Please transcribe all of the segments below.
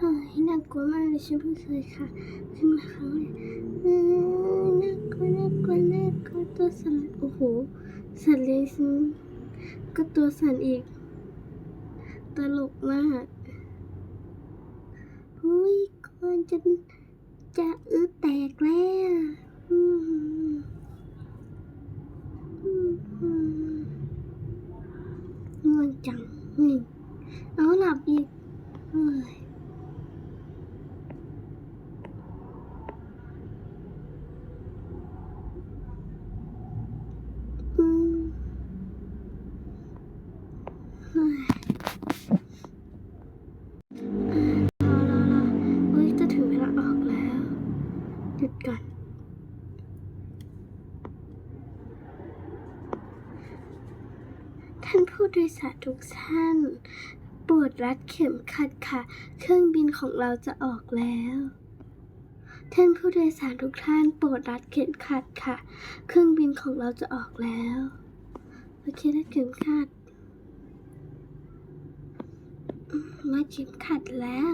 เฮ้ยน่ากลัวมากเลยฉันเพิ่งเคยค่ะขึ้นมาครั้งแรกเออน่ากลัวน่ากลัวน่ากลัวตัวสั่นโอ้โหสัตว์เลี้ยงฉันก็ตัวสั่นอีก ตลกมากหุ้ยก่อนจะจะอื้อแตกแล้วง่วงจังนี่เอาหลับอีกเฮ้ย โดยสารทุกท่านโปรดรัดเข็มขัดค่ะ เครื่องบินของเราจะออกแล้ว ท่านผู้โดยสารทุกท่านโปรดรัดเข็มขัดค่ะ เครื่องบินของเราจะออกแล้วโอเครัดเข็มขัดมาเข็มขัดแล้ว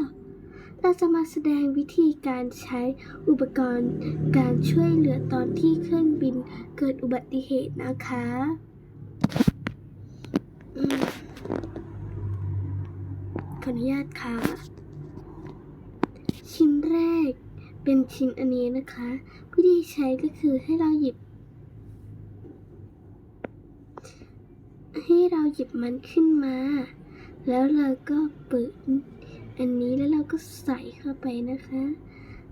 เราจะมาแสดงวิธีการใช้อุปกรณ์การช่วยเหลือตอนที่เครื่องบินเกิดอุบัติเหตุนะคะอืม ขออนุญาตค่ะ ชิ้นแรกเป็นชิ้นอันนี้นะคะ วิธีใช้ก็คือให้เราหยิบ ให้เราหยิบมันขึ้นมา แล้วเราก็เปิดอันนี้แล้วเราก็ใส่เข้าไปนะคะ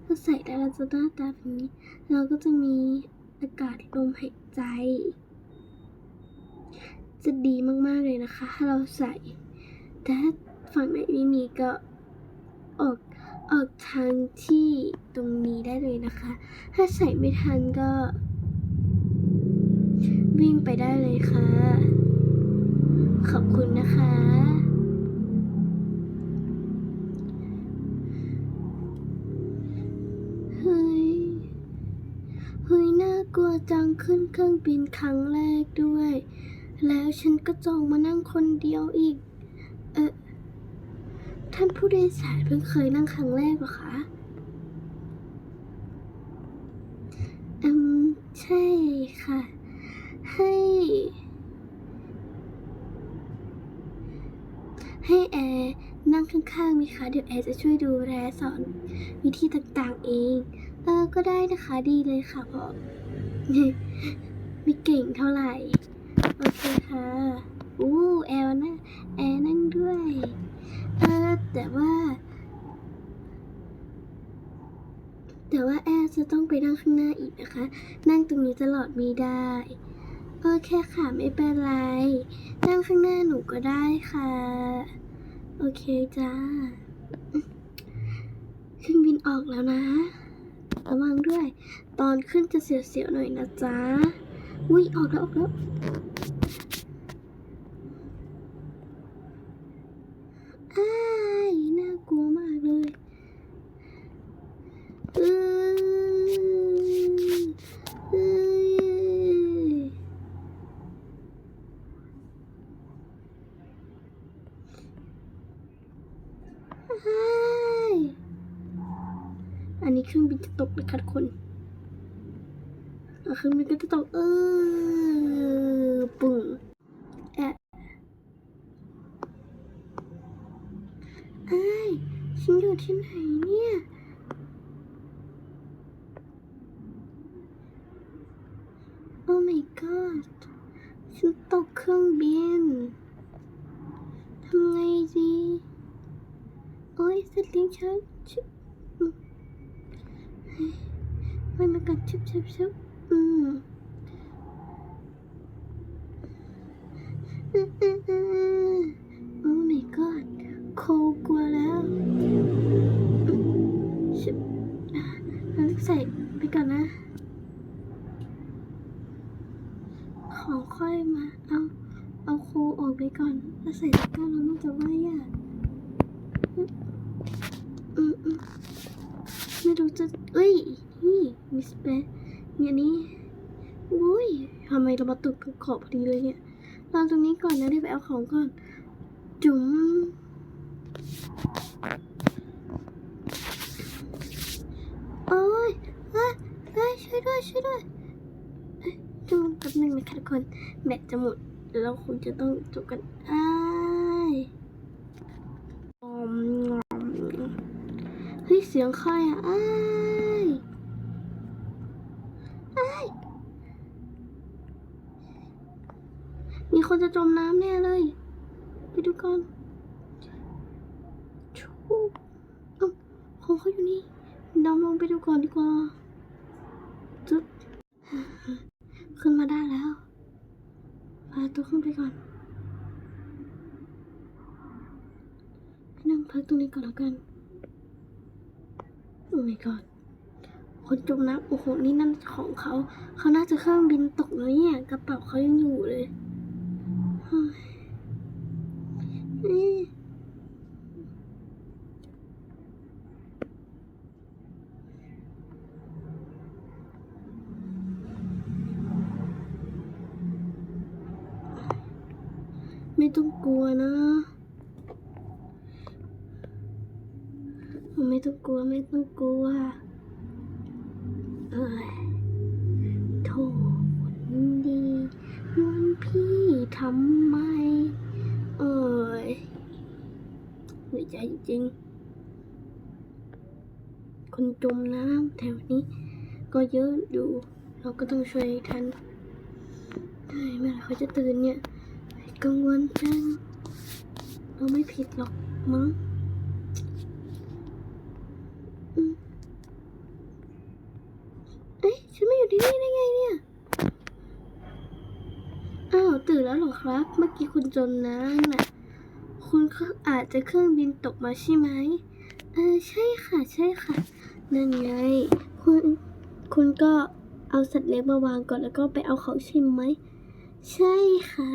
ก็ใส่แล้วเราจะหน้าตาแบบนี้ เราก็จะมีอากาศลมหายใจ จะดีมากๆเลยนะคะ ถ้าเราใส่แต่ถ้า ฝั่งไหนไม่มีก็ออกออกทางที่ตรงนี้ได้เลยนะคะ ถ้าใส่ไม่ทันก็ วิ่งไปได้เลยค่ะ ขอบคุณนะคะเฮ้ยเฮ้ยน่ากลัวจังขึ้นเครื่องบินครั้งแรกด้วย แล้วฉันก็จองมานั่งคนเดียวอีก เออ ท่านผู้โดยสารเพิ่งเคยนั่งครั้งแรกเหรอคะอืมใช่ค่ะ ให้ ให้แอร์นั่งข้างๆไหมคะ เดี๋ยวแอร์จะช่วยดูแลสอนวิธีต่างๆเอง เออ ก็ได้นะคะดีเลยค่ะเพราะไม่เก่งเท่าไหร่ โอเคค่ะ อู้แอร์นะแอร์นั่งด้วย เออแต่ว่า แต่ว่าแอร์จะต้องไปนั่งข้างหน้าอีกนะคะ นั่งตรงนี้ตลอดไม่ได้โอเคค่ะไม่เป็นไร นั่งข้างหน้าหนูก็ได้ค่ะ โอเคจ้าเครื่องบินออกแล้วนะ ระวังด้วย ตอนขึ้นจะเสียวๆหน่อยนะจ๊ะอุ้ยออกแล้วออกแล้ว อ้ายน่ากลัวมากเลยเออเอ้ย อ้อันนี้เครื่องบินจะตกนะคะทุกคนเครื่องบินก็จะตกเออปึ้งแอะอ้ฉันอยู่ที่ไหนเนี่ยโอ้ my god ฉันตกเครื่องบินทำไงดี สลิงฉันชิบอืมเฮ้ยไว้มากัดชิบชิบชิบอืมอืม ไม่รู้จะเอ้ยนี่มิสเปซเนี่ยนี้อุ้ยทำไมเรามาตุกถูกขอบพอดีเลยเนี่ยเราตรงนี้ก่อนนะรีบไปเอาของก่อน จุ๋มโอ้ยเฮ้ยเฮ้ยช่วยด้วยช่วยด้วยจุ๋มแป๊บนึงนะคะทุกคนแบตจะหมดแล้วคุณจะต้องจุกกันอ้ายอม สียงครอะอ้ายอ้ายมีคนจะจมน้ำแน่เลย ไปดูก่อนชูอของเขาอยู่นี่ดำลงไปดูก่อนดีกว่าจุดขึ้นมาได้แล้วพาตัวขึ้นไปก่อนนั่งพักตรงนี้ก่อนแล้วกัน โอ้ my god คนจมน้ำโอ้โห นี่นั่นของเขา เขาน่าจะเครื่องบินตกแล้วเนี่ยกระเป๋าเขายังอยู่เลยไม่ต้องกลัวนะ ไม่ต้องกลัวไม่ต้องกลัว เอ้ยโถคนดีนวลพี่ทำไม เอ้ยหนื่อยใจจริง คนจมน้ำแถวนี้ ก็เยอะอยู่ เราก็ต้องช่วยทันเฮ้เมื่อเขาจะตื่นเนี่ยกังวลจังเราไม่ผิดหรอกมั้ง เอ๊ะฉันไม่อยู่ที่นี่ได้ไงเนี่ย อ้าว ตื่นแล้วเหรอครับ เมื่อกี้คุณจมน้ำน่ะ คุณก็อาจจะเครื่องบินตกมาใช่ไหมเออใช่ค่ะ ใช่ค่ะ นั่นไง คุณ คุณก็เอาสัตว์เลี้ยงมาวางก่อนแล้วก็ไปเอาเขาใช่ไหม ใช่ค่ะ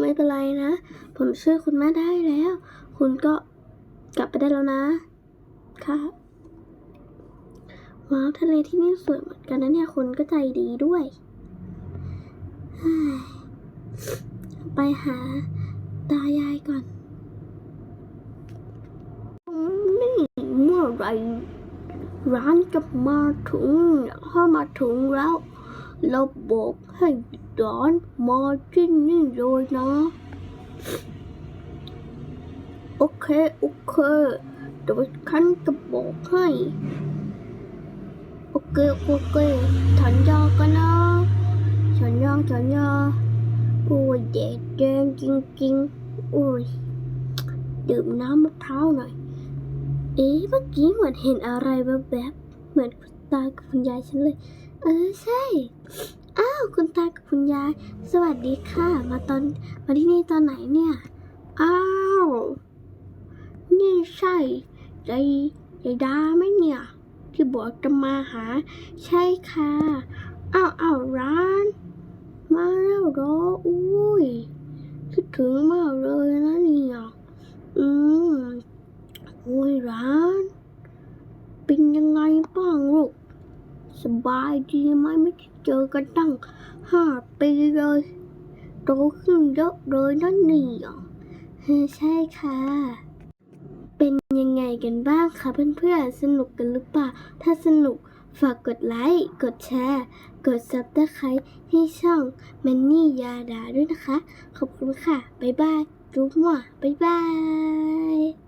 ไม่เป็นไรนะ ผมช่วยคุณแม่ได้แล้ว คุณก็กลับไปได้แล้วนะ ค่ะ ว้าว ทะเลที่นี่สวยเหมือนกันนะเนี่ย คนก็ใจดีด้วย ไปหาตายายก่อนนี่เมื่อไรร้านจะมาถึงถ้ามาถึงแล้ว เราบอกให้ร้านมาที่นี่เลยนะ โอเค โอเค เดี๋ยวฉันจะบอกให้ โอเค โอเคสัญญากันนะสัญญาสัญญาโอ้ยแดดแดงจริงๆ โอ้ย ดื่มน้ำมะพร้าวหน่อย เอ๊ะ เมื่อกี้เหมือนเห็นอะไรแบบๆเหมือนคุณตากับคุณยายฉันเลย เออ ใช่ อ้าว คุณตากับคุณยาย สวัสดีค่ะ มาตอน มาที่นี่ตอนไหนเนี่ย อ้าว นี่ใช่ ใจใจดาไหมเนี่ย ที่บอกจะมาหา ใช่ค่ะ อ้าวอ้าวร้าน มาแล้วรออุ้ยคิดถึงมากเลยนะเนี่ยอืมโอ้ยร้าน เป็นยังไงบ้างลูกสบายดีไหมไม่ได้เจอกันตั้งห้าปีเลยโตขึ้นเยอะเลยนะเนี่ยใช่ค่ะ กันบ้างคะเพื่อนๆ สนุกกันหรือเปล่า ถ้าสนุกฝากกดไลค์ กดแชร์ กดซับสไครต์ให้ช่องแมนนี่ยาดาด้วยนะคะ ขอบคุณค่ะ บ๊ายบาย จุ๊บมั่วบ๊ายบาย